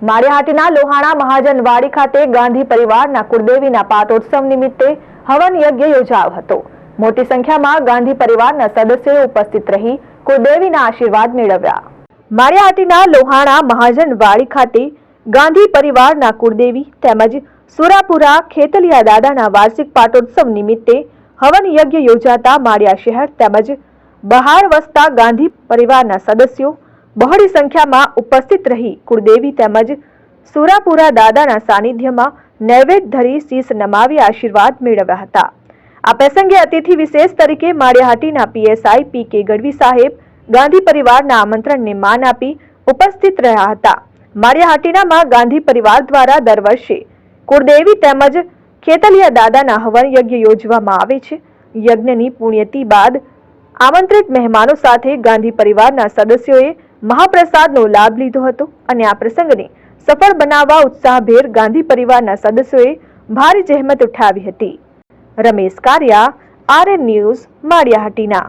માળિયાહાટીના લોહાણા મહાજનવાડી ખાતે ગાંધી પરિવારના કુળદેવીના પાતોત્સવ નિમિત્તે હવન યજ્ઞ યોજાયો હતો. મોટી સંખ્યામાં ગાંધી પરિવારના સદસ્યો ઉપસ્થિત રહી કુળદેવીના આશીર્વાદ મેળવ્યા. માળિયાહાટીના લોહાણા મહાજનવાડી ખાતે ગાંધી પરિવારના કુળદેવી તેમજ સુરાપુરા ખેતલિયા દાદાના વાર્ષિક પાટોત્સવ નિમિત્તે હવન યજ્ઞ યોજાતા માળિયા શહેર તેમજ બહાર વસતા ગાંધી પરિવારના સદસ્યો બહોળી સંખ્યામાં ઉપસ્થિત રહી કુળદેવી તેમજ સુરાપુરા દાદાના સાનિધ્યમાં નૈવેદ્ય ધરી શીશ નમાવી આશીર્વાદ મેળવ્યા હતા. આ પ્રસંગે અતિથિ વિશેષ તરીકે માળિયાહાટીના પીએસઆઈ પી કે ગઢવી સાહેબ, ગાંધી પરિવારના આમંત્રણને માન આપી ઉપસ્થિત રહ્યા હતા. માળિયાહાટીનામાં ગાંધી પરિવાર દ્વારા દર વર્ષે કુળદેવી તેમજ ખેતલિયા દાદાના હવન યજ્ઞ યોજવામાં આવે છે. યજ્ઞની પુણ્યતિ બાદ આમંત્રિત મહેમાનો સાથે ગાંધી પરિવારના સદસ્યોએ મહાપ્રસાદનો લાભ લીધો હતો અને આ પ્રસંગને સફળ બનાવવા ઉત્સાહભેર ગાંધી પરિવારના સદસ્યોએ ભારે જહેમત ઉઠાવી હતી. Ramesh Kariya, RN news, Maliya Hatina.